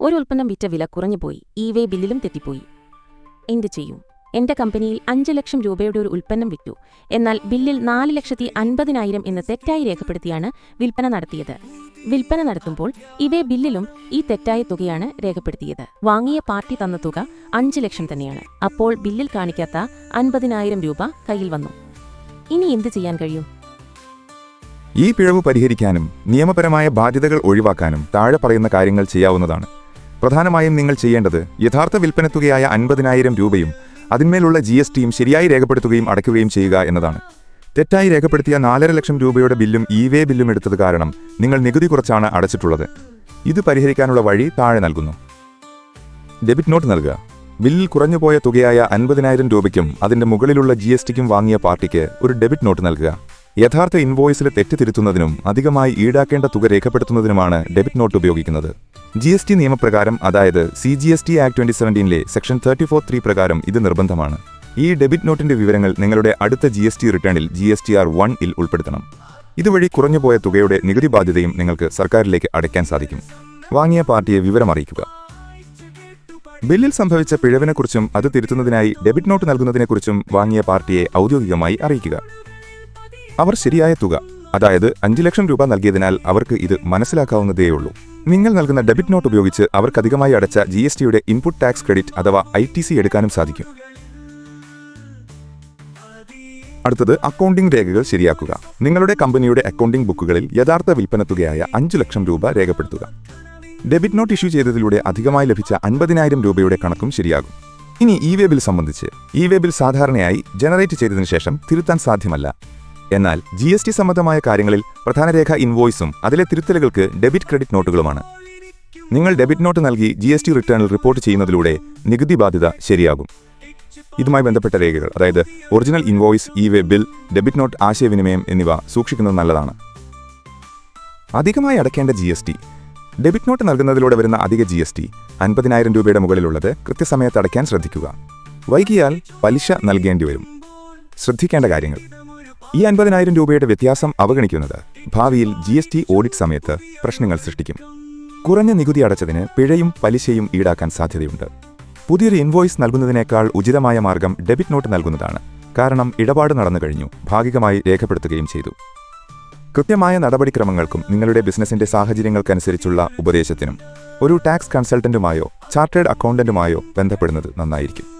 ഒരു ഉൽപ്പന്നം വിറ്റ വില കുറഞ്ഞുപോയി. ഇ വേ ബില്ലിലും തെറ്റിപ്പോയി. എന്ത് ചെയ്യും? എന്റെ കമ്പനിയിൽ അഞ്ച് ലക്ഷം രൂപയുടെ ഒരു ഉൽപ്പന്നം വിറ്റു. എന്നാൽ ബില്ലിൽ നാല് ലക്ഷത്തി അൻപതിനായിരം എന്ന് തെറ്റായി രേഖപ്പെടുത്തിയാണ് വിൽപ്പന നടത്തിയത്. വിൽപ്പന നടത്തുമ്പോൾ ഇവേ ബില്ലിലും ഈ തെറ്റായ തുകയാണ് രേഖപ്പെടുത്തിയത്. വാങ്ങിയ പാർട്ടി തന്ന തുക അഞ്ച് ലക്ഷം തന്നെയാണ്. അപ്പോൾ ബില്ലിൽ കാണിക്കാത്ത അൻപതിനായിരം രൂപ കയ്യിൽ വന്നു. ഇനി എന്ത് ചെയ്യാൻ കഴിയും? ഈ പിഴവ് പരിഹരിക്കാനും നിയമപരമായ ബാധ്യതകൾ ഒഴിവാക്കാനും താഴെ പറയുന്ന കാര്യങ്ങൾ ചെയ്യാവുന്നതാണ്. പ്രധാനമായും നിങ്ങൾ ചെയ്യേണ്ടത് യഥാർത്ഥ വിൽപ്പനത്തുകയായ അൻപതിനായിരം രൂപയും അതിന്മേലുള്ള ജി എസ് ടിയും ശരിയായി രേഖപ്പെടുത്തുകയും അടയ്ക്കുകയും ചെയ്യുക എന്നതാണ്. തെറ്റായി രേഖപ്പെടുത്തിയ നാലര ലക്ഷം രൂപയുടെ ബില്ലും ഇ വേ ബില്ലും എടുത്തത് കാരണം നിങ്ങൾ നികുതി കുറച്ചാണ് അടച്ചിട്ടുള്ളത്. ഇത് പരിഹരിക്കാനുള്ള വഴി താഴെ നൽകുന്നു. ഡെബിറ്റ് നോട്ട് നൽകുക. ബില്ലിൽ കുറഞ്ഞുപോയ തുകയായ അൻപതിനായിരം രൂപയ്ക്കും അതിന്റെ മുകളിലുള്ള ജി എസ് ടിക്കും വാങ്ങിയ പാർട്ടിക്ക് ഒരു ഡെബിറ്റ് നോട്ട് നൽകുക. യഥാർത്ഥ ഇൻവോയ്സിലെ തെറ്റ് തിരുത്തുന്നതിനും അധികമായി ഈടാക്കേണ്ട തുക രേഖപ്പെടുത്തുന്നതിനുമാണ് ഡെബിറ്റ് നോട്ട് ഉപയോഗിക്കുന്നത്. ജി എസ് ടി നിയമപ്രകാരം അതായത് C G S T act twenty സെവന്റീനിലെ section thirty four three പ്രകാരം ഇത് നിർബന്ധമാണ്. ഈ ഡെബിറ്റ് നോട്ടിന്റെ വിവരങ്ങൾ നിങ്ങളുടെ അടുത്ത G S T റിട്ടേണിൽ G S T R one ഇൽ ഉൾപ്പെടുത്തണം. ഇതുവഴി കുറഞ്ഞുപോയ തുകയുടെ നികുതി ബാധ്യതയും നിങ്ങൾക്ക് സർക്കാരിലേക്ക് അടയ്ക്കാൻ സാധിക്കും. വാങ്ങിയ പാർട്ടിയെ വിവരമറിയിക്കുക ബില്ലിൽ സംഭവിച്ച പിഴവിനെക്കുറിച്ചും അത് തിരുത്തുന്നതിനായി ഡെബിറ്റ് നോട്ട് നൽകുന്നതിനെക്കുറിച്ചും വാങ്ങിയ പാർട്ടിയെ ഔദ്യോഗികമായി അറിയിക്കുക. അവർ ശരിയായ തുക അതായത് അഞ്ച് ലക്ഷം രൂപ നൽകിയതിനാൽ അവർക്ക് ഇത് മനസ്സിലാക്കാവുന്നതേയുള്ളൂ. നിങ്ങൾ നൽകുന്ന ഡെബിറ്റ് നോട്ട് ഉപയോഗിച്ച് അവർക്കധികമായി അടച്ച ജി എസ് ടിയുടെ ഇൻപുട്ട് ടാക്സ് ക്രെഡിറ്റ് അഥവാ ഐ ടി സി എടുക്കാനും സാധിക്കും. അടുത്തത് അക്കൗണ്ടിംഗ് രേഖകൾ ശരിയാക്കുക. നിങ്ങളുടെ കമ്പനിയുടെ അക്കൗണ്ടിംഗ് ബുക്കുകളിൽ യഥാർത്ഥ വിൽപ്പന തുകയായ അഞ്ചു ലക്ഷം രൂപ രേഖപ്പെടുത്തുക. ഡെബിറ്റ് നോട്ട് ഇഷ്യൂ ചെയ്തതിലൂടെ അധികമായി ലഭിച്ച അൻപതിനായിരം രൂപയുടെ കണക്കും ശരിയാകും. ഇനി ഇ വേ ബിൽ സംബന്ധിച്ച്. ഇ വേ ബിൽ സാധാരണയായി ജനറേറ്റ് ചെയ്തതിനു ശേഷം തിരുത്താൻ സാധ്യമല്ല. എന്നാൽ ജി എസ് ടി സംബന്ധമായ കാര്യങ്ങളിൽ പ്രധാന രേഖ ഇൻവോയ്സും അതിലെ തിരുത്തലുകൾക്ക് ഡെബിറ്റ് ക്രെഡിറ്റ് നോട്ടുകളുമാണ്. നിങ്ങൾ ഡെബിറ്റ് നോട്ട് നൽകി ജി എസ് ടി റിട്ടേണിൽ റിപ്പോർട്ട് ചെയ്യുന്നതിലൂടെ നികുതി ബാധ്യത ശരിയാകും. ഇതുമായി ബന്ധപ്പെട്ട രേഖകൾ അതായത് original invoice e way bill debit note ആശയവിനിമയം എന്നിവ സൂക്ഷിക്കുന്നത് നല്ലതാണ്. അധികമായി അടയ്ക്കേണ്ട G S T debit note നൽകുന്നതിലൂടെ വരുന്ന അധിക ജി എസ് ടി അൻപതിനായിരം രൂപയുടെ മുകളിലുള്ളത് കൃത്യസമയത്ത് അടയ്ക്കാൻ ശ്രദ്ധിക്കുക. വൈകിയാൽ പലിശ നൽകേണ്ടി വരും. ശ്രദ്ധിക്കേണ്ട കാര്യങ്ങൾ. ഈ അൻപതിനായിരം രൂപയുടെ വ്യത്യാസം അവഗണിക്കുന്നത് ഭാവിയിൽ ജി എസ് ടി ഓഡിറ്റ് സമയത്ത് പ്രശ്നങ്ങൾ സൃഷ്ടിക്കും. കുറഞ്ഞ നികുതി അടച്ചതിന് പിഴയും പലിശയും ഈടാക്കാൻ സാധ്യതയുണ്ട്. പുതിയൊരു ഇൻവോയ്സ് നൽകുന്നതിനേക്കാൾ ഉചിതമായ മാർഗം ഡെബിറ്റ് നോട്ട് നൽകുന്നതാണ്. കാരണം ഇടപാട് നടന്നു കഴിഞ്ഞു ഭാഗികമായി രേഖപ്പെടുത്തുകയും ചെയ്തു. കൃത്യമായ നടപടിക്രമങ്ങൾക്കും നിങ്ങളുടെ ബിസിനസിന്റെ സാഹചര്യങ്ങൾക്കനുസരിച്ചുള്ള ഉപദേശത്തിനും ഒരു ടാക്സ് കൺസൾട്ടന്റുമായോ ചാർട്ടേഡ് അക്കൗണ്ടന്റുമായോ ബന്ധപ്പെടുന്നത് നന്നായിരിക്കും.